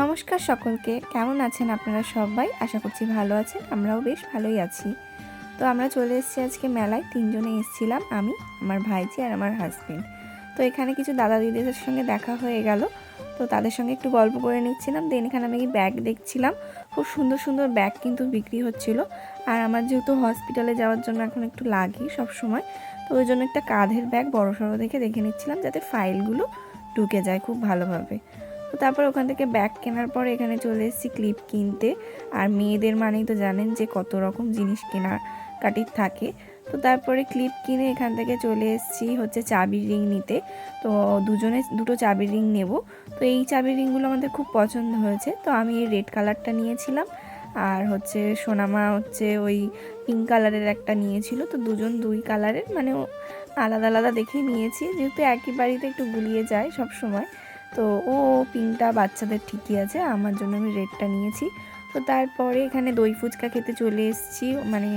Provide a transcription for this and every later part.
নমস্কার সকলকে। কেমন আছেন আপনারা সবাই? আশা করছি ভালো আছেন, আমরাও বেশ ভালোই আছি। তো আমরা চলে এসেছি আজকে মেলায়, তিনজনে এসেছিলাম, আমি, আমার ভাইজি আর আমার হাজবেন্ড তো এখানে কিছু দাদা দিদিদের সঙ্গে দেখা হয়ে গেল। তো তাদের সঙ্গে একটু গল্প করে নিচ্ছিলাম দেন এখানে আমি ব্যাগ দেখছিলাম। খুব সুন্দর সুন্দর ব্যাগ কিন্তু বিক্রি হচ্ছিল। আর আমার যেহেতু হসপিটালে যাওয়ার জন্য এখন একটু লাগি সব সময় তো ওই জন্য একটা কাঁধের ব্যাগ বড় সড়ো দেখে দেখে নিচ্ছিলাম, যাতে ফাইলগুলো ঢুকে যায় খুব ভালোভাবে। তো তারপর ওখান থেকে ব্যাগ কেনার পরে এখানে চলে এসেছি ক্লিপ কিনতে। আর মেয়েদের মানেই তো জানেন যে কত রকম জিনিস কেনার কাটির থাকে। তো তারপরে ক্লিপ কিনে এখান থেকে চলে এসেছি হচ্ছে চাবির রিং নিতে। তো দুজনে, দুটো চাবির রিং নেব। তো এই চাবির রিংগুলো আমাদের খুব পছন্দ হয়েছে। তো আমি এই রেড কালারটা নিয়েছিলাম। আর হচ্ছে সোনামা হচ্ছে ওই পিঙ্ক কালারের একটা নিয়েছিল। তো দুজন দুই কালারের মানে আলাদা আলাদা দেখেই নিয়েছি। যেহেতু একই বাড়িতে একটু গুলিয়ে যায় সব সময়। তো ও পিঙ্কটা বাচ্চাদের ঠিকই আছে, আমার জন্য আমি রেডটা নিয়েছি। তো তারপরে এখানে দই ফুচকা খেতে চলে এসেছি মানে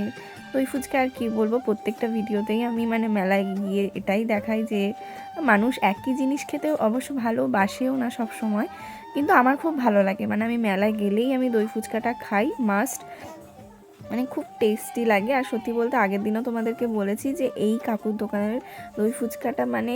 দই ফুচকা আর কী বলব, প্রত্যেকটা ভিডিওতেই আমি মানে মেলায় গিয়ে এটাই দেখাই যে মানুষ একই জিনিস খেতে অবশ্য ভালোবাসেও না সব সময় কিন্তু আমার খুব ভালো লাগে। মানে আমি মেলায় গেলেই আমি দই ফুচকাটা খাই মাস্ট মানে খুব টেস্টি লাগে। আর সত্যি বলতে আগের দিনও তোমাদেরকে বলেছি যে এই কাকুর দোকানের দই ফুচকাটা মানে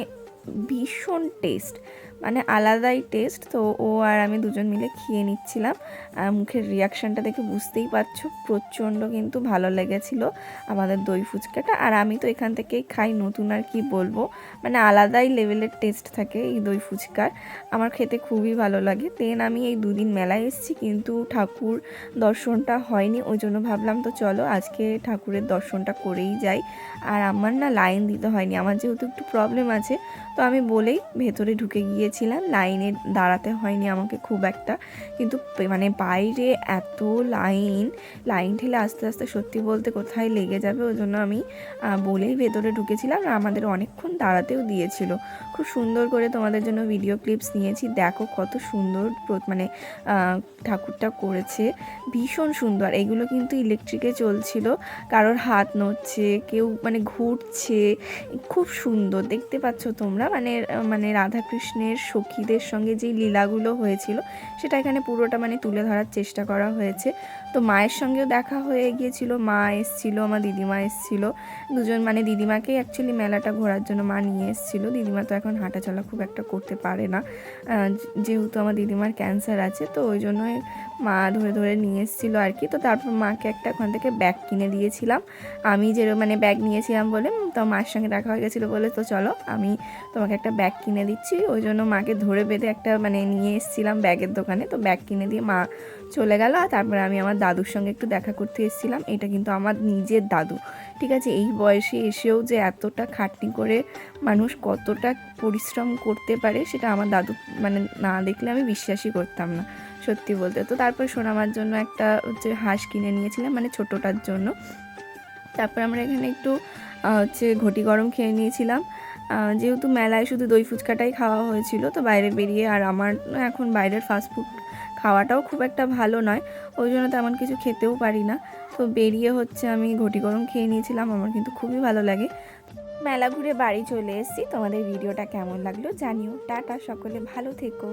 ভীষণ টেস্ট মানে আলাদাই টেস্ট। তো ও আর আমি দুজন মিলে খেয়ে নিচ্ছিলাম। আর মুখের রিয়াকশানটা দেখে বুঝতেই পারছ, প্রচণ্ড কিন্তু ভালো লেগেছিলো আমাদের দই ফুচকাটা। আর আমি তো এখান থেকেই খাই, নতুন আর কি বলব। মানে আলাদাই লেভেলের টেস্ট থাকে এই দই ফুচকার। আমার খেতে খুবই ভালো লাগে। দেন আমি এই দুদিন মেলায় এসেছি, কিন্তু ঠাকুর দর্শনটা হয়নি, ওই জন্য ভাবলাম তো চলো আজকে ঠাকুরের দর্শনটা করেই যাই। আর আমার না লাইন দিতে হয়নি। আমার যেহেতু একটু প্রবলেম আছে তো আমি বলেই ভেতরে ঢুকে গিয়েছিলাম। লাইনে দাঁড়াতে হয়নি আমাকে খুব একটা। কিন্তু মানে বাইরে এত লাইন লাইন ঠেলে আস্তে আস্তে সত্যি বলতে কোথায় লেগে যাবে ওই জন্য আমি বলেই ভেতরে ঢুকেছিলাম। আর আমাদের অনেকক্ষণ দাঁড়াতেও দিয়েছিল। খুব সুন্দর করে তোমাদের জন্য ভিডিও ক্লিপস নিয়েছি। দেখো কত সুন্দর মানে ঠাকুরটা করেছে। ভীষণ সুন্দর। এগুলো কিন্তু ইলেকট্রিকে চলছিল। কারোর হাত নড়ছে, কেউ মানে ঘুরছে। খুব সুন্দর। দেখতে পাচ্ছ তোমরা? মানে মানে রাধাকৃষ্ণের সখীদের সঙ্গে যেই লীলাগুলো হয়েছিল, সেটা এখানে পুরোটা মানে তুলে ধরার চেষ্টা করা হয়েছে। তো মায়ের সঙ্গেও দেখা হয়ে গিয়েছিল, মা এসছিল, আমার দিদিমা এসছিল। দুজন মানে দিদিমাকেই অ্যাকচুয়ালি মেলাটা ঘোরার জন্য মা নিয়ে এসছিল। দিদিমা তো এখন হাঁটাচলা খুব একটা করতে পারে না। যেহেতু আমার দিদিমার ক্যান্সার আছে, তো ওই জন্যই মা ধরে ধরে নিয়ে এসেছিল আর কি। তো তারপর মাকে একটা ওখান থেকে ব্যাগ কিনে দিয়েছিলাম। আমি যে মানে ব্যাগ নিয়েছিলাম বলে তো মার সঙ্গে দেখা হয়ে গেছিল বলে, তো চলো, আমি তোমাকে একটা ব্যাগ কিনে দিচ্ছি। ওই জন্য মাকে ধরে বেঁধে একটা মানে নিয়ে এসেছিলাম ব্যাগের দোকানে। তো ব্যাগ কিনে দিয়ে মা চলে গেল। আর তারপরে আমি আমার দাদুর সঙ্গে একটু দেখা করতে এসেছিলাম। এটা কিন্তু আমার নিজের দাদু। ঠিক আছে, এই বয়সে এসেও যে এতটা খাটনি করে মানুষ কতটা পরিশ্রম করতে পারে, সেটা আমার দাদু মানে না দেখলে আমি বিশ্বাসই করতাম না, সত্যি বলতে। তো তারপর সোনামার জন্য একটা হচ্ছে হাঁস কিনে নিয়েছিলাম মানে ছোটোটার জন্য। তারপর আমরা এখানে একটু হচ্ছে ঘটি গরম খেয়ে নিয়েছিলাম। যেহেতু মেলায় শুধু দই ফুচকাটাই খাওয়া হয়েছিল, তো বাইরে বেরিয়ে আর আমার এখন বাইরের ফাস্টফুড খাওয়াটাও খুব একটা ভালো নয়। ওই জন্য তেমন কিছু খেতেও পারি না। তো বেরিয়ে হচ্ছে আমি ঘটি গরম খেয়ে নিয়েছিলাম, আমার কিন্তু খুবই ভালো লাগে। মেলা ঘুরে বাড়ি চলে এসেছি। তোমাদের ভিডিওটা কেমন লাগল জানিও। টাটা, সকলে ভালো থেকো।